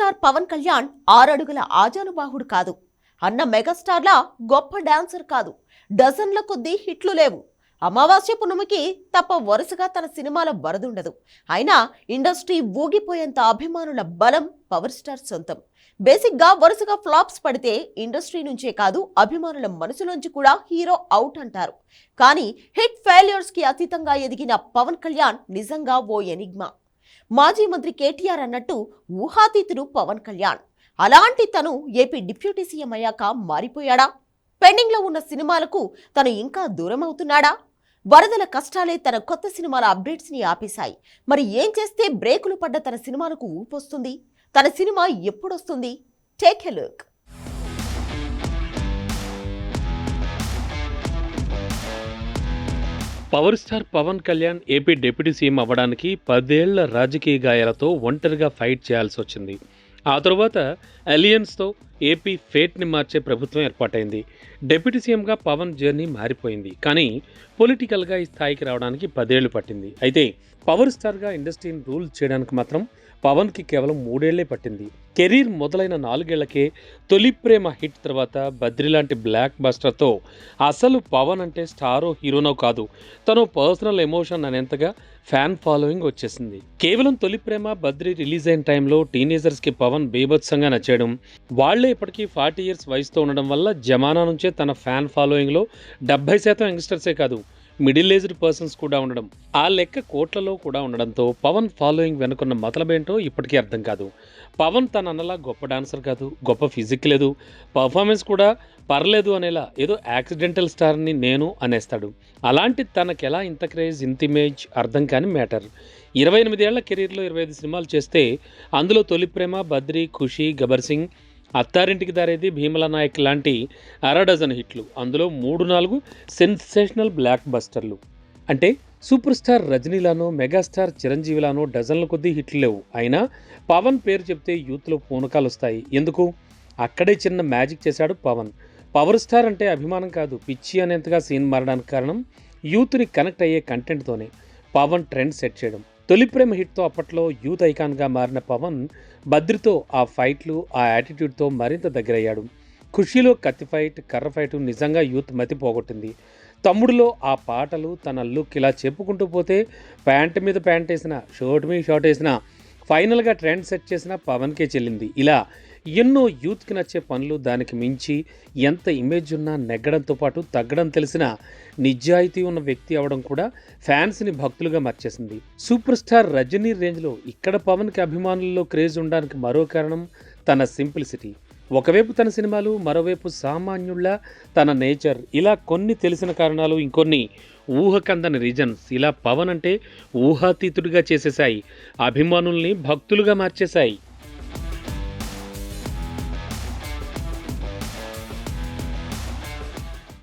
Star Pawan Kalyan ఆరడుగుల ఆజానుబాహుడు కాదు. అన్న మెగాస్టార్లా గొప్ప డాన్సర్ కాదు. డజన్ల కొద్దీ హిట్లు లేవు. అమావాస్య పున్నమికి తప్ప వరుసగా తన సినిమాల వరదుండదు. అయినా ఇండస్ట్రీ ఊగిపోయేంత అభిమానుల బలం పవర్ స్టార్ సొంతం. బేసిక్గా వరుసగా ఫ్లాప్స్ పడితే ఇండస్ట్రీ నుంచే కాదు అభిమానుల మనసులోంచి కూడా హీరో అవుట్ అంటారు. కానీ హిట్ ఫెయిల్యూర్స్కి అతీతంగా ఎదిగిన పవన్ కళ్యాణ్ నిజంగా ఓ ఎనిగ్మా. మాజీ మంత్రి కేటీఆర్ అన్నట్టు ఊహాతీతుడు పవన్ కళ్యాణ్. అలాంటి తను ఏపీ డిప్యూటీ సీఎం అయ్యాక మారిపోయాడా? పెండింగ్లో ఉన్న సినిమాలకు తను ఇంకా దూరం అవుతున్నాడా వరదల కష్టాలే తన కొత్త సినిమాల అప్డేట్స్ని ఆపేశాయి. మరి ఏం చేస్తే బ్రేకులు పడ్డ తన సినిమాలకు ఊపొస్తుంది? తన cinema ఎప్పుడొస్తుంది? Take a look. Power star Pawan Kalyan AP deputy CM అవ్వడానికి పదేళ్ళ రాజకీయ గాయాలతో ఒంటరిగా ఫైట్ చేయాల్సి వచ్చింది. ఆ తరువాత అలియన్స్తో ఏపీ ఫేట్ని మార్చే ప్రభుత్వం ఏర్పాటైంది. డిప్యూటీ సీఎంగా పవన్ జర్నీ మారిపోయింది. కానీ పొలిటికల్గా ఈ స్థాయికి రావడానికి పదేళ్ళు పట్టింది. అయితే పవర్ స్టార్గా ఇండస్ట్రీని రూల్ చేయడానికి మాత్రం పవన్కి కేవలం మూడేళ్ళే పట్టింది. కెరీర్ మొదలైన నాలుగేళ్ళకే తొలి ప్రేమ హిట్ తర్వాత బద్రి లాంటి బ్లాక్ బస్టర్తో అసలు పవన్ అంటే స్టారో హీరోనో కాదు. తను పర్సనల్ ఎమోషన్ అనేంతగా ఫ్యాన్ ఫాలోయింగ్ వచ్చేసింది. కేవలం తొలి ప్రేమ బద్రి రిలీజ్ అయిన టైంలో టీనేజర్స్కి పవన్ బీభత్సంగా నచ్చేయడం వాళ్ళే ఇప్పటికీ ఫార్టీ ఇయర్స్ వయసుతో ఉండడం వల్ల జమానా నుంచే తన ఫ్యాన్ ఫాలోయింగ్లో డెబ్బై శాతం యంగ్స్టర్సే కాదు. మిడిల్ ఏజ్డ్ పర్సన్స్ కూడా ఉండడం ఆ లెక్క కోట్లలో కూడా ఉండడంతో పవన్ ఫాలోయింగ్ వెనుకున్న మతలమేంటో ఇప్పటికీ అర్థం కాదు. పవన్ తన అన్నలా గొప్ప డాన్సర్ కాదు గొప్ప ఫిజిక్ లేదు పర్ఫార్మెన్స్ కూడా పర్లేదు అనేలా ఏదో యాక్సిడెంటల్ స్టార్ని నేను అనేస్తాడు. అలాంటి తనకి ఎలా ఇంత క్రేజ్ ఇంత ఇమేజ్ అర్థం కాని మ్యాటర్. ఇరవై ఎనిమిదేళ్ళ కెరీర్లో ఇరవై ఐదు సినిమాలు చేస్తే అందులో తొలి ప్రేమ బద్రి ఖుషి గబర్ సింగ్ అత్తారింటికి దారేది భీమల నాయక్ లాంటి అర డజన్ హిట్లు. అందులో మూడు నాలుగు సెన్సేషనల్ బ్లాక్ బస్టర్లు. అంటే సూపర్ స్టార్ రజనీలానో మెగాస్టార్ చిరంజీవిలానో డజన్ల కొద్దీ హిట్లు లేవు. అయినా పవన్ పేరు చెప్తే యూత్లో పూనకాలు వస్తాయి ఎందుకు? అక్కడే చిన్న మ్యాజిక్ చేశాడు పవన్. పవర్ స్టార్ అంటే అభిమానం కాదు పిచ్చి అనేంతగా సీన్ మారడానికి కారణం యూత్ని కనెక్ట్ అయ్యే కంటెంట్తోనే. పవన్ ట్రెండ్ సెట్ చేయడం. తొలి ప్రేమ హిట్తో అప్పట్లో యూత్ ఐకాన్గా మారిన పవన్ బద్రితో ఆ ఫైట్లు ఆ యాటిట్యూడ్తో మరింత దగ్గరయ్యాడు. ఖుషీలో కత్తి ఫైట్ కర్ర ఫైట్ నిజంగా యూత్ మతి పోగొట్టింది. తమ్ముడులో ఆ పాటలు తన లుక్ ఇలా చెప్పుకుంటూ పోతే ప్యాంట్ మీద ప్యాంట్ వేసిన షర్ట్ మీద షర్ట్ వేసిన ఫైనల్గా ట్రెండ్ సెట్ చేసిన పవన్కే చెల్లింది. ఇలా ఎన్నో యూత్కి నచ్చే పనులు దానికి మించి ఎంత ఇమేజ్ ఉన్నా నెగ్గడంతో పాటు తగ్గడం తెలిసిన నిజాయితీ ఉన్న వ్యక్తి అవడం కూడా ఫ్యాన్స్ని భక్తులుగా మార్చేసింది. సూపర్ స్టార్ రజనీ రేంజ్లో ఇక్కడ పవన్కి అభిమానుల్లో క్రేజ్ ఉండడానికి మరో కారణం తన సింప్లిసిటీ. ఒకవైపు తన సినిమాలు మరోవైపు సామాన్యుళ్ళ తన నేచర్. ఇలా కొన్ని తెలిసిన కారణాలు ఇంకొన్ని ఊహకందని రీజన్స్. ఇలా పవన్ అంటే ఊహాతీతుడిగా చేసేశాయి. అభిమానుల్ని భక్తులుగా మార్చేశాయి.